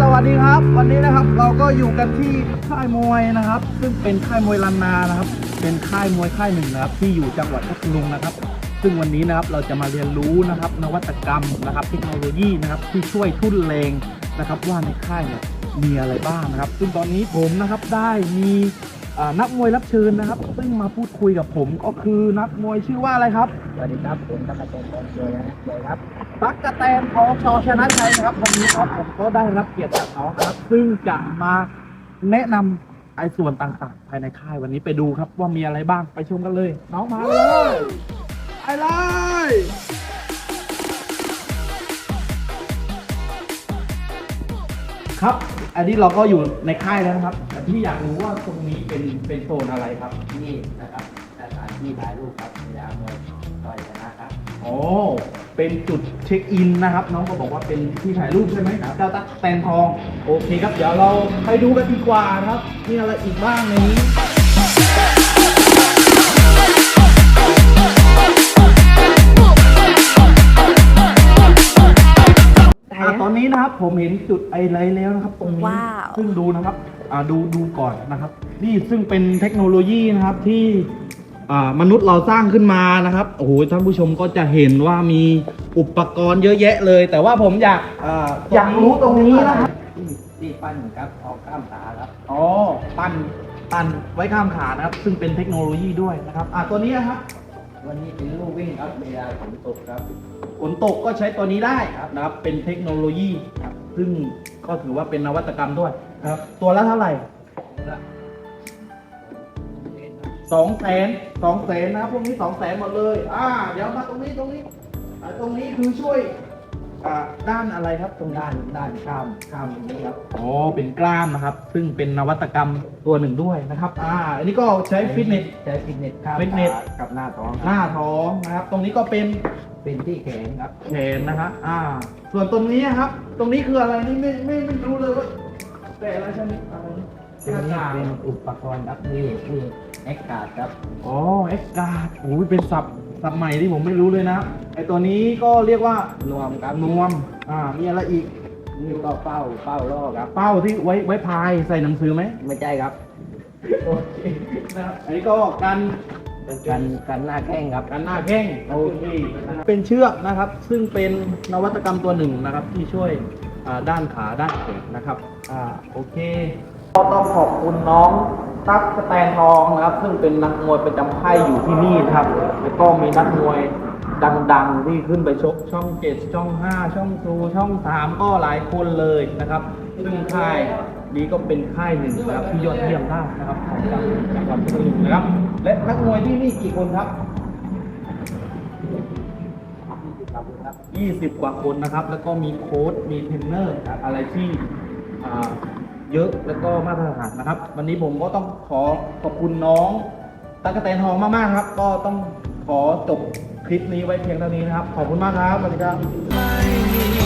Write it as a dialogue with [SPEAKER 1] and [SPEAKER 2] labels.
[SPEAKER 1] สวัสดีครับ วันนี้นะครับเราก็อยู่กันที่ค่ายมวยนะครับ ซึ่งเป็นค่ายมวยลันนานะครับ เป็นค่ายมวยค่ายหนึ่งนะครับ ที่อยู่จังหวัดพัทลุงนะครับ ซึ่งวันนี้นะครับเราจะมาเรียนรู้นะครับ นวัตกรรมนะครับเทคโนโลยีนะครับที่ช่วยทุ่นแรงนะครับ ว่าในค่ายเนี่ยมีอะไรบ้างนะครับ ซึ่งตอนนี้ผมนะครับได้มี นักมวยรับเชิญนะครับ ซึ่งมาพูดคุยกับผมก็คือนักมวยชื่อว่าอะไรครับ
[SPEAKER 2] สวัสดีครับผมตะกะเตนกองเชียร์นะเชียร์ครับ
[SPEAKER 1] ตั๊กกะแตนทองชอชนะชัยนะครับวันนี้ครับผมก็ได้รับเกียรติจากน้องครับ ซึ่งจะมาแนะนำไอ้ส่วนต่างๆ ภายในค่ายวันนี้ไปดูครับว่ามีอะไรบ้างไปชมกันเลย น้องมาเลยไปเลยครับ อันนี้เราก็อยู่ในค่ายแล้วนะครับ แต่ที่อยากรู้ว่าตรงนี้เป็นเป็นโซนอะไรครับ
[SPEAKER 2] นี่นะครับสถานที่ถ่ายรูปครับสยามมวยต่อยชนะครับ
[SPEAKER 1] โอ้เป็นจุดเช็คอินนะครับ น้องก็บอกว่าเป็นที่ถ่ายรูปใช่ไหมเจ้าตั๊กแตนทอง โอเคครับ เดี๋ยวเราไปดูกันดีกว่านะครับ มีอะไรอีกบ้างในนี้ นนี้นะครับผมเห็นจุดไอไลท์แล้วนะครับ ตรงนี้
[SPEAKER 3] ว้าว
[SPEAKER 1] ซึ่งดูนะครับอ่าดูดูก่อนนะครับ นี่ซึ่งเป็นเทคโนโลยีนะครับที่อ่ามนุษย์เราสร้างขึ้นมานะครับโอ้โหท่านผู้ชมก็จะเห็นว่ามีอุปกรณ์เยอะแยะเลย แต่ว่าผมอยากอ่าอยากรู้ตรงนี้นะครับ
[SPEAKER 2] ที่ที่ปั้นครับออกข้ามขาครับ
[SPEAKER 1] อ๋อปั้นปั้นไว้ข้ามขานะครับ ซึ่งเป็นเทคโนโลยีด้วยนะครับ อ่าตัวนี้นะครับ
[SPEAKER 2] วันนี้เป็นลูกวิ่งครับเวลาฝนตกครับ
[SPEAKER 1] ฝนตกก็ใช้ตัวนี้ได้นะครับ เป็นเทคโนโลยีครับซึ่งก็ถือว่าเป็นนวัตกรรมด้วยนะครับ ตัวละเท่าไหร่สองแสนสองแสนนะครับพวกนี้สองแสนหมดเลย อ่า เดี๋ยวมาตรงนี้ตรงนี้ตรงนี้คือช่วย อ่าด้านอะไรครับตรงด้า
[SPEAKER 2] ด้านนด้านข้ามข้ามตรงนี้ครับ
[SPEAKER 1] อ๋อเป็นกล้ามนะครับ ซึ่งเป็นนวัตกรรมตัวหนึ่งด้วยนะครับ อ่า อันนี้ก็ใช้ฟิตเนส
[SPEAKER 2] ใช้ฟิตเนสข้าม
[SPEAKER 1] ฟิตเนส
[SPEAKER 2] ขากับหน้าท้อง
[SPEAKER 1] หน้าท้องนะครับ ตรงนี้ก็เป็น
[SPEAKER 2] เป็นที่แขนครับ
[SPEAKER 1] แขนนะครับอ่า ส่วนตรงนี้ครับ ตรงนี้คืออะไรนี่ไม่ไม่ไม่รู้เลยว่าแต่ละชนิดอะไรนี่
[SPEAKER 2] เป็นนี่เป็นอุปกรณ์ครับนี่นี่ เอ็กการ์ดครับ
[SPEAKER 1] อ๋อเอ็กซ์การ์ดโอ้ยเป็นศัพท์ศัพท์ใหม่ที่ผมไม่รู้เลยนะไอตัวนี้ก็เรียกว่าน
[SPEAKER 2] วมครับ
[SPEAKER 1] นวมอ่ามีอะไรอีก
[SPEAKER 2] นี่ก็เป้าเป้าล่อครับ
[SPEAKER 1] เป้าที่ไว้ไว้พายใส่หนังสือไหม
[SPEAKER 2] ไม่ใช่ครับ
[SPEAKER 1] โอเคนะครับอันนี้ก็กัน
[SPEAKER 2] กันกันหน้าแข้งครับ
[SPEAKER 1] กันหน้าแข้งโอเคนะครับเป็นเชือกนะครับ ซึ่งเป็นนวัตกรรมตัวหนึ่งนะครับที่ช่วยอ่าด้านขาด้านแขนนะครับอ่าโอเคก็ต้องขอบคุณน้อง ตั๊กสแตนทองนะครับ ซึ่งเป็นนักมวยประจำค่ายอยู่ที่นี่นะครับ แล้วก็มีนักมวยดังๆที่ขึ้นไปชกช่องเจ็ดช่องห้าช่องทูช่องสามก็หลายคนเลยนะครับ ซึ่งค่ายนี้ก็เป็นค่ายหนึ่งนะครับที่ยอดเยี่ยมมากนะครับของจังจังหวัดพัทลุงนะครับ และนักมวยที่นี่กี่คนครับ20 กว่าคนนะครับ แล้วก็มีโค้ชมีเทรนเนอร์อะไรที่ เยอะแล้วก็มาตรฐานนะครับ วันนี้ผมก็ต้องขอขอบคุณน้องตั๊กแตนทองมากๆครับ ก็ต้องขอจบคลิปนี้ไว้เพียงเท่านี้นะครับ ขอบคุณมากครับสวัสดีครับ